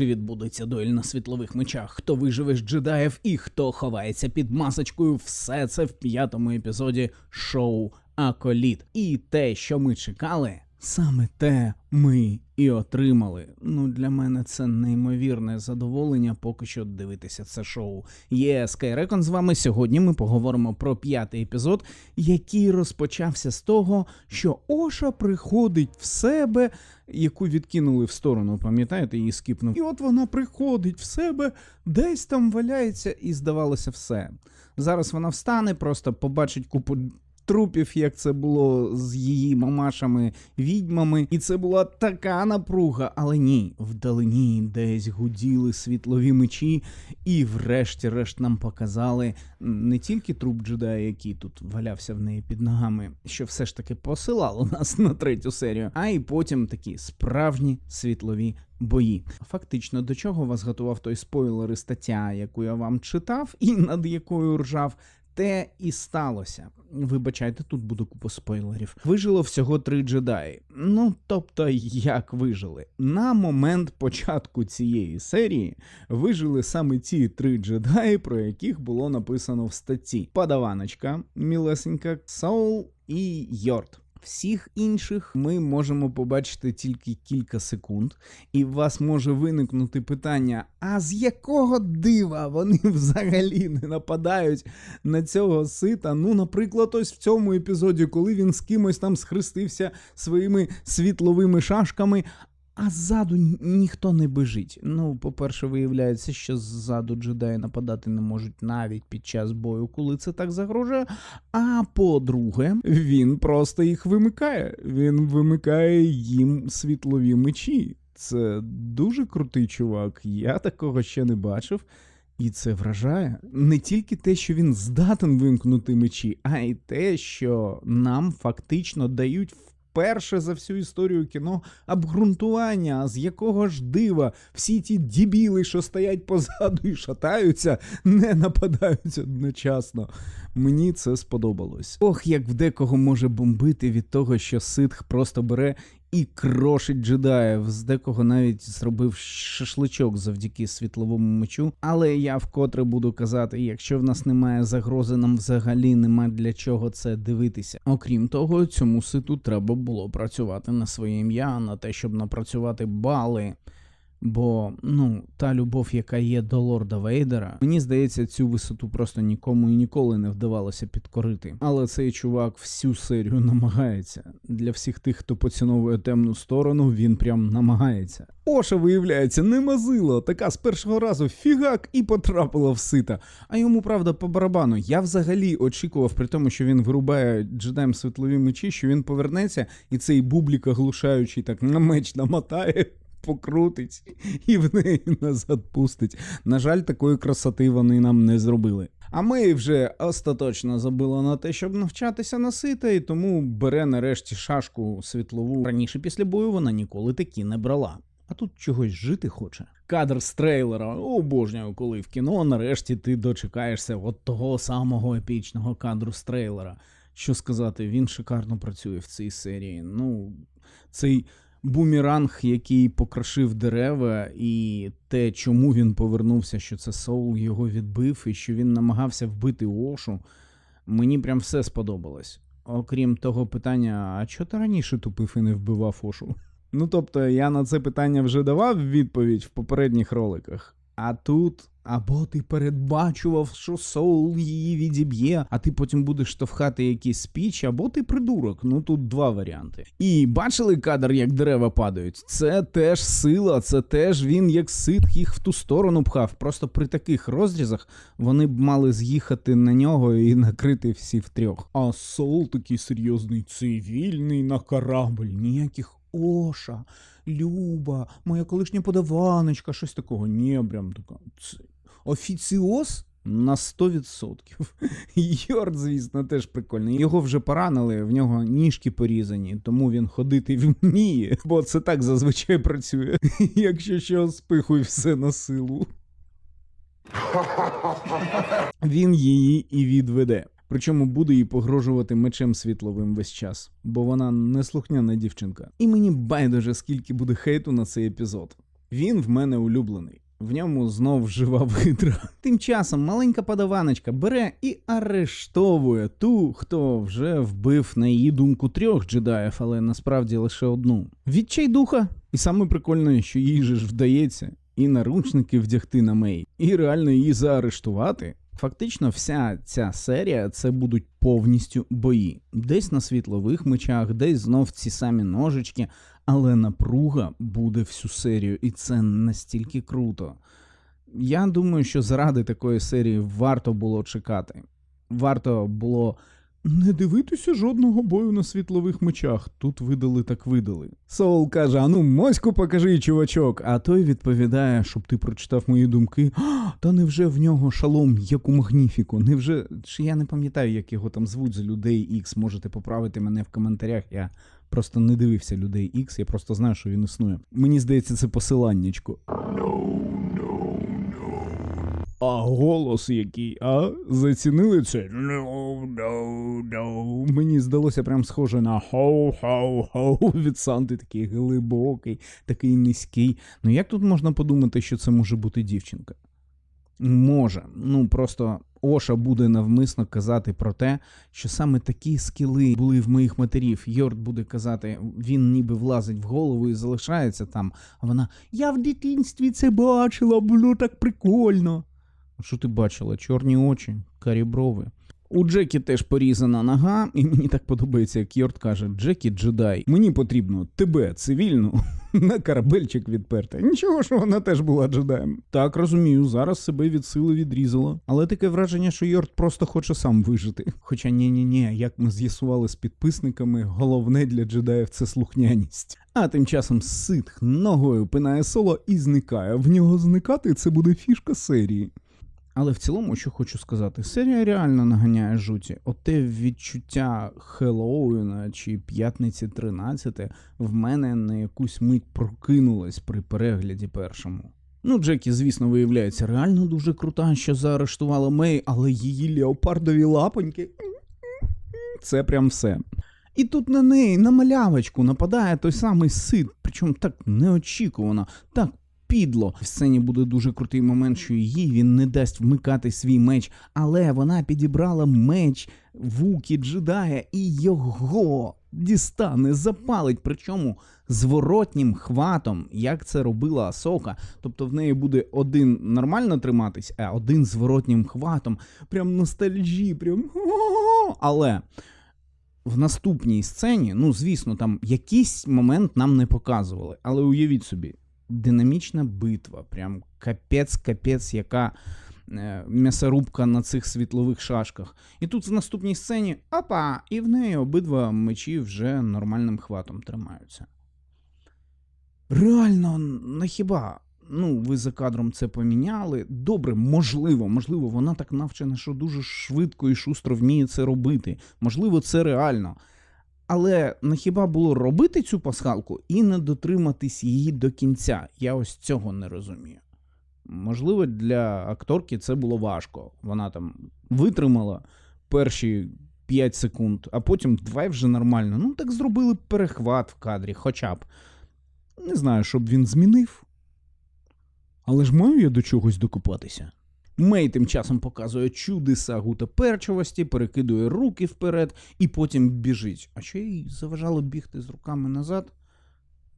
чи відбудеться дуель на світлових мечах, хто виживе з джедаїв і хто ховається під масочкою. Все це в п'ятому епізоді шоу Аколіт. І те, що ми чекали, саме те ми і отримали. Ну для мене це неймовірне задоволення поки що дивитися це шоу. Є Скайрекон з вами. Сьогодні ми поговоримо про п'ятий епізод, який розпочався з того, що Оша приходить в себе, яку відкинули в сторону, пам'ятаєте, її скипнув. І от вона приходить в себе, десь там валяється, і здавалося все. Зараз вона встане, просто побачить купу трупів, як це було з її мамашами відьмами, і це була така напруга, але ні, вдалині десь гуділи світлові мечі, і врешті-решт нам показали не тільки труп джедая, який тут валявся в неї під ногами, що все ж таки посилало нас на третю серію, а і потім такі справжні світлові. Бої. Фактично, до чого вас готував той спойлер і стаття, яку я вам читав, і над якою ржав те і сталося. Вибачайте, тут буде купа спойлерів. Вижило всього три джедаї. Ну тобто, як вижили? На момент початку цієї серії вижили саме ці три джедаї, про яких було написано в статті: Падаваночка, мілесенька, Саул і Йорд. Всіх інших ми можемо побачити тільки кілька секунд, і у вас може виникнути питання: а з якого дива вони взагалі не нападають на цього сита? Ну, наприклад, ось в цьому епізоді, коли він з кимось там схрестився своїми світловими шашками. А ззаду ніхто не бежить. Ну, по-перше, виявляється, що ззаду джедаї нападати не можуть навіть під час бою, коли це так загрожує. А по-друге, він просто їх вимикає. Він вимикає їм світлові мечі. Це дуже крутий чувак. Я такого ще не бачив. І це вражає не тільки те, що він здатен вимкнути мечі, а й те, що нам фактично дають вперше за всю історію кіно обґрунтування, з якого ж дива всі ті дібіли, що стоять позаду і шатаються, не нападають одночасно. Мені це сподобалось. Ох, як в декого може бомбити від того, що ситх просто бере і крошить джедаїв. З декого навіть зробив шашличок завдяки світловому мечу. Але я вкотре буду казати, якщо в нас немає загрози, нам взагалі нема для чого це дивитися. Окрім того, цьому ситу треба було працювати на своє ім'я, на те, щоб напрацювати бали. Бо ну та любов, яка є до лорда Вейдера, мені здається, цю висоту просто нікому і ніколи не вдавалося підкорити. Але цей чувак всю серію намагається. Для всіх тих, хто поціновує темну сторону, він прям намагається. Оша, виявляється, не мазила, така з першого разу фігак і потрапила в сита. А йому правда по барабану. Я взагалі очікував, при тому, що він вирубає джедаєм світлові мечі, що він повернеться, і цей бублік оглушаючий так на меч намотає покрутить і в неї назад пустить. На жаль, такої красоти вони нам не зробили. А ми вже остаточно забили на те, щоб навчатися носити, і тому бере нарешті шашку світлову. Раніше після бою вона ніколи такі не брала. А тут чогось жити хоче. Кадр з трейлера. Обожнюю, коли в кіно нарешті ти дочекаєшся от того самого епічного кадру з трейлера. Що сказати, він шикарно працює в цій серії. Ну, цей бумеранг, який покрошив дерева, і те, чому він повернувся, що це Соул його відбив, і що він намагався вбити Ошу. Мені прям все сподобалось. Окрім того питання, а чого ти раніше тупив і не вбивав Ошу? Ну тобто, я на це питання вже давав відповідь в попередніх роликах. А тут або ти передбачував, що Соул її відіб'є, а ти потім будеш штовхати якийсь спіч, або ти придурок. Ну тут два варіанти. І бачили кадр, як дерева падають. Це теж сила, це теж він, як сит, їх в ту сторону пхав. Просто при таких розрізах вони б мали з'їхати на нього і накрити всі втрьох. А Соул такий серйозний, цивільний на корабль, ніяких. Оша, Люба, моя колишня подаваночка, щось такого. Ні, прям така. Офіціоз на 100%. Йорд, звісно, теж прикольний. Його вже поранили, в нього ніжки порізані, тому він ходити вміє, бо це так зазвичай працює. Якщо що, спихуй все на силу. Він її і відведе. Причому буде їй погрожувати мечем світловим весь час, бо вона неслухняна дівчинка. І мені байдуже, скільки буде хейту на цей епізод. Він в мене улюблений. В ньому знов жива видра. Тим часом маленька подаваночка бере і арештовує ту, хто вже вбив на її думку трьох джедаїв, але насправді лише одну. Відчайдуха. І саме прикольне, що їй же ж вдається і наручники вдягти на Мей, і реально її заарештувати. Фактично, вся ця серія це будуть повністю бої. Десь на світлових мечах, десь знов ці самі ножички, але напруга буде всю серію, і це настільки круто. Я думаю, що заради такої серії варто було чекати. Варто було не дивитися жодного бою на світлових мечах. Тут видали, так видали. Соул каже: а ну моську покажи, чувачок. А той відповідає, щоб ти прочитав мої думки. Та невже в нього шалом, як у Магніфіку? Невже чи я не пам'ятаю, як його там звуть за людей X, Можете поправити мене в коментарях. Я просто не дивився людей X, я просто знаю, що він існує. Мені здається, це посиланнячко. А голос який, а? Зацінили це? No, no, no. Мені здалося прям схоже на хоу-хоу-хоу від Санти, такий глибокий, такий низький. Ну як тут можна подумати, що це може бути дівчинка? Може, ну просто Оша буде навмисно казати про те, що саме такі скіли були в моїх матерів. Йорд буде казати, він ніби влазить в голову і залишається там. А вона Я в дитинстві це бачила, було так прикольно. Що ти бачила? Чорні очі, карі брови. У Джекі теж порізана нога, і мені так подобається, як Йорд каже: Джекі джедай, мені потрібно тебе, цивільну, на корабельчик відперти. Нічого, що вона теж була джедаєм. Так розумію, зараз себе від сили відрізала. Але таке враження, що Йорд просто хоче сам вижити. Хоча ні ні ні як ми з'ясували з підписниками, головне для джедаїв це слухняність. А тим часом ситх ногою пинає соло і зникає. В нього зникати це буде фішка серії. Але в цілому, що хочу сказати, серія реально наганяє жуті. Оте відчуття Хеллоуіна чи п'ятниці 13 в мене на якусь мить прокинулось при перегляді першому. Ну, Джекі, звісно, виявляється реально дуже крута, що заарештувала Мей, але її леопардові лапоньки. Це прям все. І тут на неї, на малявочку, нападає той самий сит, причому так неочікувано, так підло. В сцені буде дуже крутий момент, що їй він не дасть вмикати свій меч, але вона підібрала меч вуки джедая і його дістане, запалить, причому зворотнім хватом, як це робила Асока. Тобто в неї буде один нормально триматись, а один зворотнім хватом. Прям ностальжі, прям. Але. В наступній сцені, ну звісно, там якийсь момент нам не показували, але уявіть собі, динамічна битва, прям капець-капець, яка е, м'ясорубка на цих світлових шашках. І тут в наступній сцені опа, і в неї обидва мечі вже нормальним хватом тримаються. Реально, на хіба? Ну, ви за кадром це поміняли. Добре, можливо, можливо, вона так навчена, що дуже швидко і шустро вміє це робити. Можливо, це реально. Але на хіба було робити цю пасхалку і не дотриматись її до кінця? Я ось цього не розумію. Можливо, для акторки це було важко. Вона там витримала перші 5 секунд, а потім давай вже нормально. Ну, так зробили перехват в кадрі, хоча б. Не знаю, щоб він змінив. Але ж маю я до чогось докопатися. Мей тим часом показує чудеса гутоперчивості, перекидує руки вперед і потім біжить. А що їй заважало бігти з руками назад?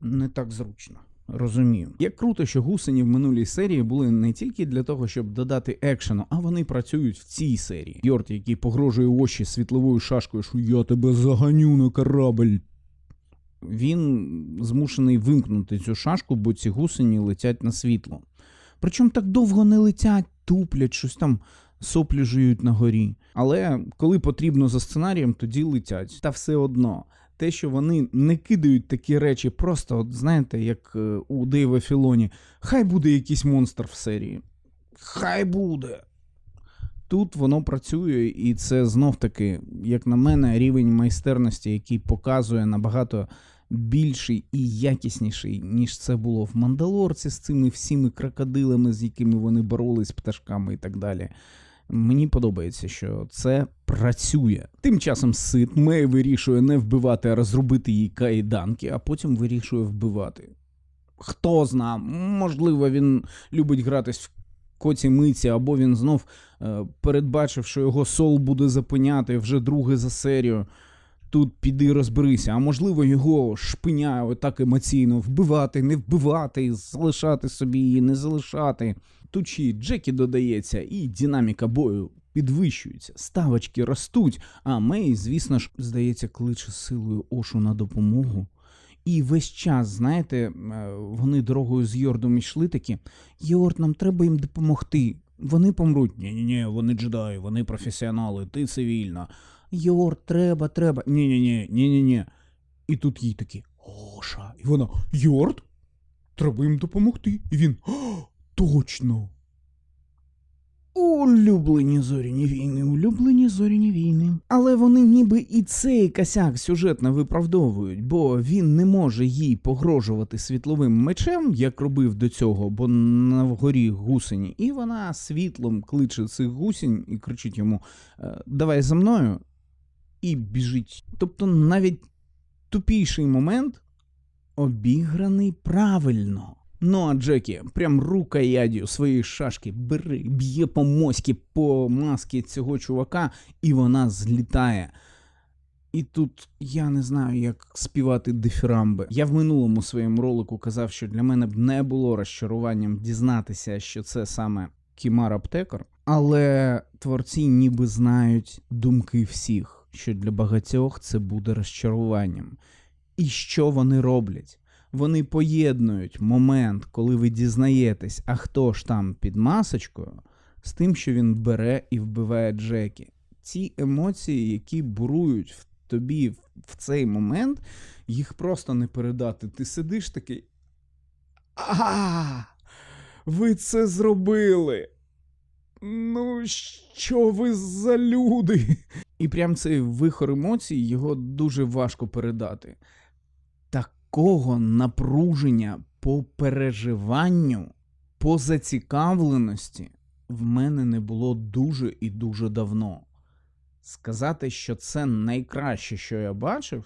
Не так зручно. Розумію. Як круто, що гусені в минулій серії були не тільки для того, щоб додати екшену, а вони працюють в цій серії. Йорт, який погрожує очі світловою шашкою, що я тебе заганю на корабль. Він змушений вимкнути цю шашку, бо ці гусені летять на світло. Причому так довго не летять, туплять, щось там соплі жують на горі. Але коли потрібно за сценарієм, тоді летять. Та все одно. Те, що вони не кидають такі речі, просто, от знаєте, як е, у Дейва Філоні, хай буде якийсь монстр в серії. Хай буде. Тут воно працює, і це знов таки, як на мене, рівень майстерності, який показує набагато більший і якісніший, ніж це було в Мандалорці з цими всіми крокодилами, з якими вони боролись, пташками і так далі. Мені подобається, що це працює. Тим часом Сит Мей вирішує не вбивати, а розробити їй кайданки, а потім вирішує вбивати. Хто зна, можливо, він любить гратись в коці миці, або він знов е, передбачив, що його сол буде зупиняти вже друге за серію. Тут піди розберися, а можливо, його шпиняє отак емоційно вбивати, не вбивати, залишати собі її, не залишати. Тут ще й Джекі додається, і динаміка бою підвищується, ставочки ростуть. А Мей, звісно ж, здається, кличе силою Ошу на допомогу. І весь час, знаєте, е, вони дорогою з Йордом йшли такі. Йорд, нам треба їм допомогти. Вони помруть. Ні, ні, ні, вони джедаї, вони професіонали, ти цивільна. Йорд, треба, треба. Ні, ні, ні, ні, ні, ні. І тут їй такі Оша. І вона Йорд? Треба їм допомогти. І він. «О, Точно. Улюблені зоряні війни, улюблені зоряні війни. Але вони ніби і цей косяк сюжетно виправдовують, бо він не може їй погрожувати світловим мечем, як робив до цього, бо на вгорі гусені, і вона світлом кличе цих гусінь і кричить йому: «Е, Давай за мною, і біжить. Тобто навіть тупіший момент обіграний правильно. Ну а Джекі прям рукоядю своєї шашки бери, б'є по моськи по маски цього чувака, і вона злітає. І тут я не знаю, як співати дифірамби. Я в минулому своєму ролику казав, що для мене б не було розчаруванням дізнатися, що це саме Кімар Аптекар, але творці ніби знають думки всіх, що для багатьох це буде розчаруванням. І що вони роблять? Вони поєднують момент, коли ви дізнаєтесь, а хто ж там під масочкою, з тим, що він бере і вбиває Джекі. Ці емоції, які бурують в тобі в- цей момент, їх просто не передати. Ти сидиш такий. А, ви це зробили. Ну, що ви за люди? І прям цей вихор емоцій його дуже важко передати. Такого напруження по переживанню, по зацікавленості в мене не було дуже і дуже давно. Сказати, що це найкраще, що я бачив,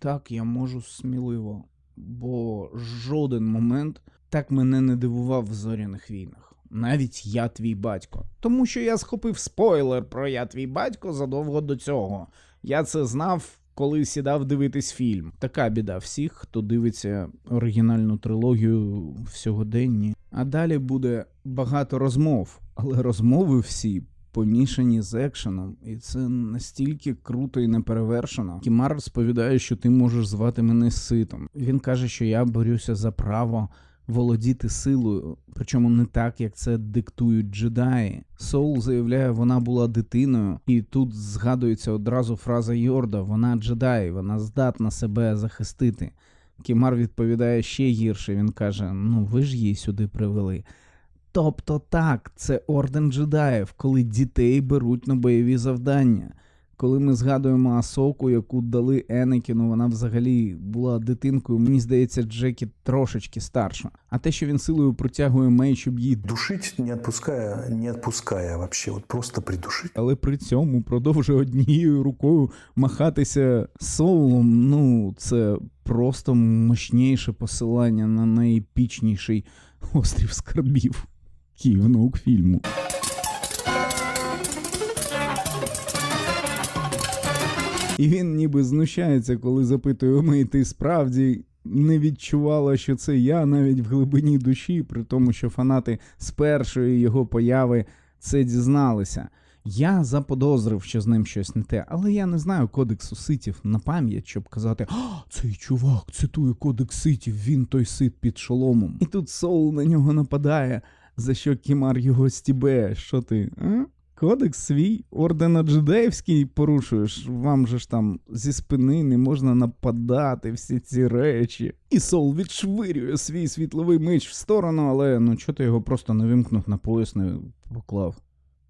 так я можу сміливо, бо жоден момент так мене не дивував в зоряних війнах. Навіть я твій батько. Тому що я схопив спойлер про я твій батько задовго до цього. Я це знав, коли сідав дивитись фільм. Така біда всіх, хто дивиться оригінальну трилогію в сьогоденні. А далі буде багато розмов, але розмови всі помішані з екшеном, і це настільки круто і неперевершено. Кімар розповідає, що ти можеш звати мене ситом. Він каже, що я борюся за право володіти силою, причому не так, як це диктують джедаї. Соул заявляє, вона була дитиною, і тут згадується одразу фраза Йорда: вона джедай, вона здатна себе захистити. Кімар відповідає ще гірше. Він каже: Ну, ви ж її сюди привели. Тобто так, це орден джедаїв, коли дітей беруть на бойові завдання. Коли ми згадуємо Асоку, яку дали Енекіну, вона взагалі була дитинкою. Мені здається, Джекі трошечки старша. А те, що він силою протягує Мей, щоб її Душить, не отпуская, не отпуская вообще, вот просто придушить. але при цьому продовжує однією рукою махатися солом. Ну, це просто мощніше посилання на найепічніший острів скарбів кінофільму. І він ніби знущається, коли запитує Мей, ти справді не відчувала, що це я навіть в глибині душі, при тому, що фанати з першої його появи це дізналися. Я заподозрив, що з ним щось не те, але я не знаю кодексу ситів на пам'ять, щоб казати: «А, цей чувак цитує кодекс ситів, він той сит під шоломом. І тут Соул на нього нападає, за що Кімар його стібе. Що ти? А? Кодекс свій ордена джедеївський порушуєш. Вам же ж там зі спини не можна нападати всі ці речі. І Сол відшвирює свій світловий меч в сторону, але ну чого ти його просто не вимкнув на пояс, не поклав.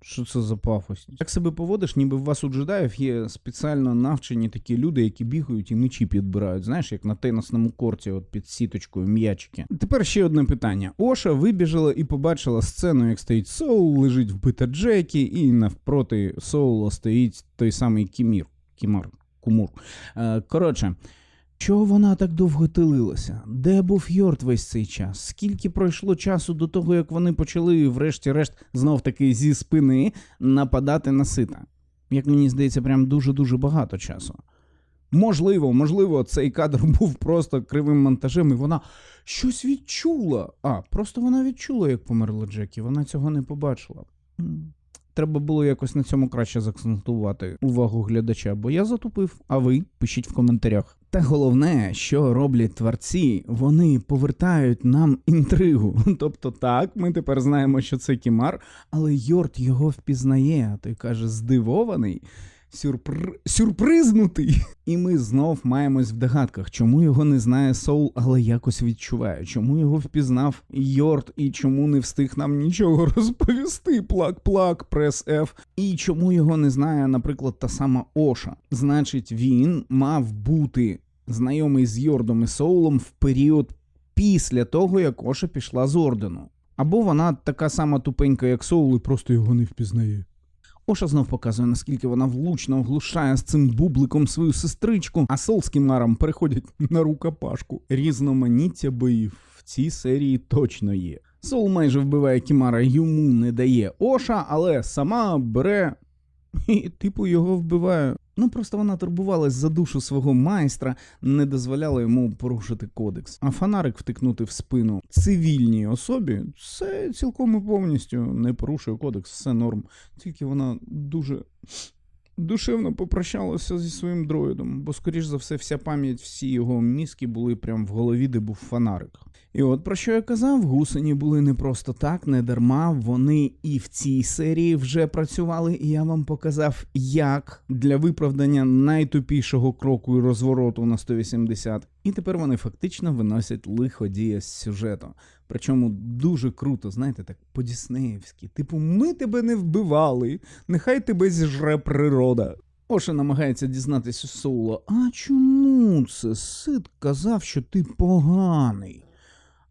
Що це за пафосність? Як себе поводиш, ніби в вас у джедаїв є спеціально навчені такі люди, які бігають і мечі підбирають. Знаєш, як на тенісному корті, от під сіточкою м'ячики. Тепер ще одне питання. Оша вибіжала і побачила сцену, як стоїть Соул, лежить вбита Джекі, і навпроти Соула стоїть той самий Кімір. Кімар. Кумур. Е, коротше. Чого вона так довго тилилася? Де був Йорт весь цей час? Скільки пройшло часу до того, як вони почали, врешті-решт, знов таки зі спини нападати на сита? Як мені здається, прям дуже-дуже багато часу. Можливо, можливо, цей кадр був просто кривим монтажем, і вона щось відчула. А, просто вона відчула, як померла Джекі. Вона цього не побачила. Треба було якось на цьому краще заакцентувати увагу глядача, бо я затупив, а ви пишіть в коментарях. Та головне, що роблять творці, вони повертають нам інтригу. Тобто, так, ми тепер знаємо, що це Кімар, але Йорт його впізнає, а той каже, здивований. Сюрпр... Сюрпризнутий. І ми знов маємось в догадках, чому його не знає Соул, але якось відчуває, чому його впізнав Йорд і чому не встиг нам нічого розповісти. Плак-плак, прес F. І чому його не знає, наприклад, та сама Оша. Значить, він мав бути знайомий з Йордом і Соулом в період після того, як Оша пішла з ордену. Або вона така сама тупенька, як Соул, і просто його не впізнає. Оша знов показує, наскільки вона влучно оглушає з цим бубликом свою сестричку, а Сол з Кімаром переходять на рукопашку. Різноманіття боїв в цій серії точно є. Сол майже вбиває Кімара, йому не дає Оша, але сама бере і, типу, його вбиває. Ну просто вона турбувалась за душу свого майстра, не дозволяла йому порушити кодекс. А фонарик втикнути в спину цивільній особі це цілком і повністю не порушує кодекс, все норм. Тільки вона дуже душевно попрощалася зі своїм дроїдом, бо, скоріш за все, вся пам'ять, всі його мізки були прям в голові, де був фонарик. І от про що я казав, гусені були не просто так, не дарма. Вони і в цій серії вже працювали, і я вам показав, як для виправдання найтупішого кроку і розвороту на 180. І тепер вони фактично виносять лиходія з сюжету. Причому дуже круто, знаєте, так по-діснеївськи. Типу, ми тебе не вбивали, нехай тебе зіжре природа. Оша намагається дізнатися у а чому це? Сид казав, що ти поганий.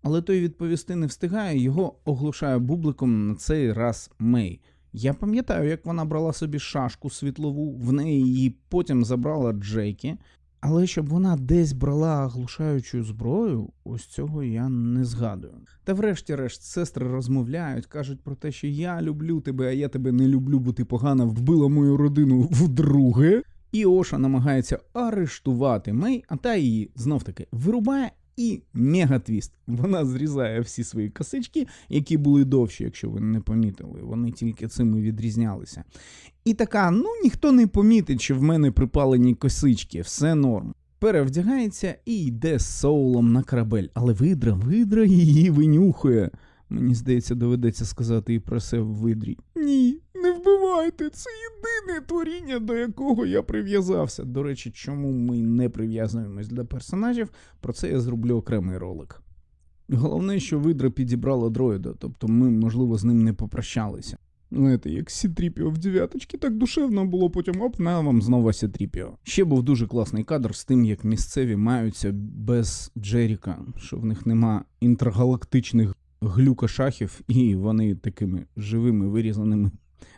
Але той відповісти не встигає, його оглушає бубликом на цей раз Мей. Я пам'ятаю, як вона брала собі шашку світлову, в неї її потім забрала Джекі. Але щоб вона десь брала оглушаючу зброю, ось цього я не згадую. Та врешті-решт сестри розмовляють, кажуть про те, що я люблю тебе, а я тебе не люблю, бо ти погано вбила мою родину вдруге. І Оша намагається арештувати Мей, а та її знов таки вирубає. І мегатвіст. Вона зрізає всі свої косички, які були довші, якщо ви не помітили. Вони тільки цим і відрізнялися. І така: ну ніхто не помітить, що в мене припалені косички, все норм. Перевдягається і йде з соулом на корабель. Але видра, видра її винюхує. Мені здається, доведеться сказати і про це в видрі. Ні, вбивайте, це єдине творіння, до якого я прив'язався. До речі, чому ми не прив'язуємось до персонажів, про це я зроблю окремий ролик. Головне, що видра підібрала дроїда, тобто ми, можливо, з ним не попрощалися. Знаєте, як Сітріпіо в дев'яточці, так душевно було потім оп, на вам знову Сітріпіо. Ще був дуже класний кадр з тим, як місцеві маються без Джеріка, що в них нема інтергалактичних глюкошахів, і вони такими живими вирізаними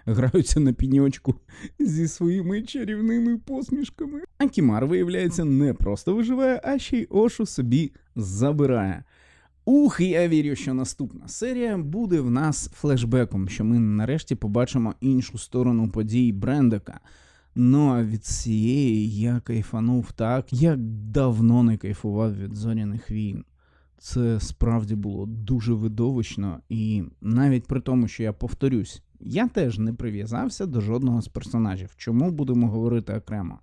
граються на піньочку зі своїми чарівними посмішками. А Кімар, виявляється, не просто виживає, а ще й Ошу собі забирає. Ух, я вірю, що наступна серія буде в нас флешбеком, що ми нарешті побачимо іншу сторону подій Брендека. Ну а від цієї я кайфанув так, як давно не кайфував від зоряних війн. Це справді було дуже видовищно, і навіть при тому, що я повторюсь, я теж не прив'язався до жодного з персонажів. Чому будемо говорити окремо?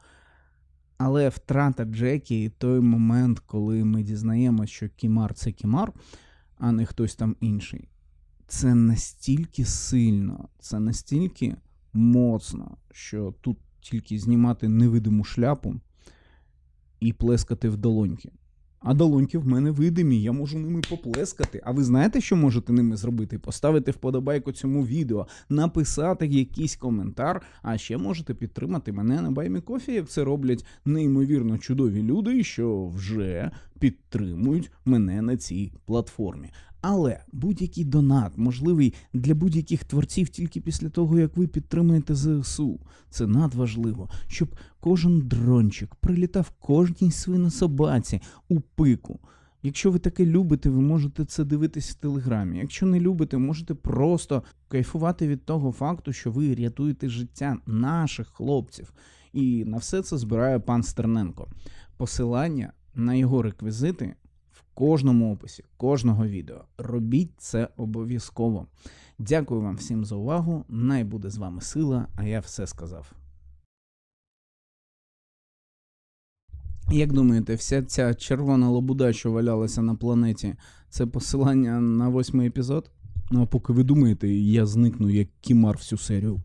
Але втрата Джекі і той момент, коли ми дізнаємося, що Кімар це Кімар, а не хтось там інший, це настільки сильно, це настільки моцно, що тут тільки знімати невидиму шляпу і плескати в долоньки. А долоньки в мене видимі, я можу ними поплескати. А ви знаєте, що можете ними зробити? Поставити вподобайку цьому відео, написати якийсь коментар, а ще можете підтримати мене на Баймі Кофі, як це роблять неймовірно чудові люди, що вже підтримують мене на цій платформі. Але будь-який донат можливий для будь-яких творців тільки після того, як ви підтримуєте ЗСУ. Це надважливо, щоб кожен дрончик прилітав кожній свинособаці у пику. Якщо ви таке любите, ви можете це дивитись в телеграмі. Якщо не любите, можете просто кайфувати від того факту, що ви рятуєте життя наших хлопців. І на все це збирає пан Стерненко. Посилання на його реквізити кожному описі, кожного відео. Робіть це обов'язково. Дякую вам всім за увагу. Най буде з вами сила, а я все сказав. Як думаєте, вся ця червона лобуда, що валялася на планеті, це посилання на восьмий епізод? Ну а поки ви думаєте, я зникну як кімар всю серію.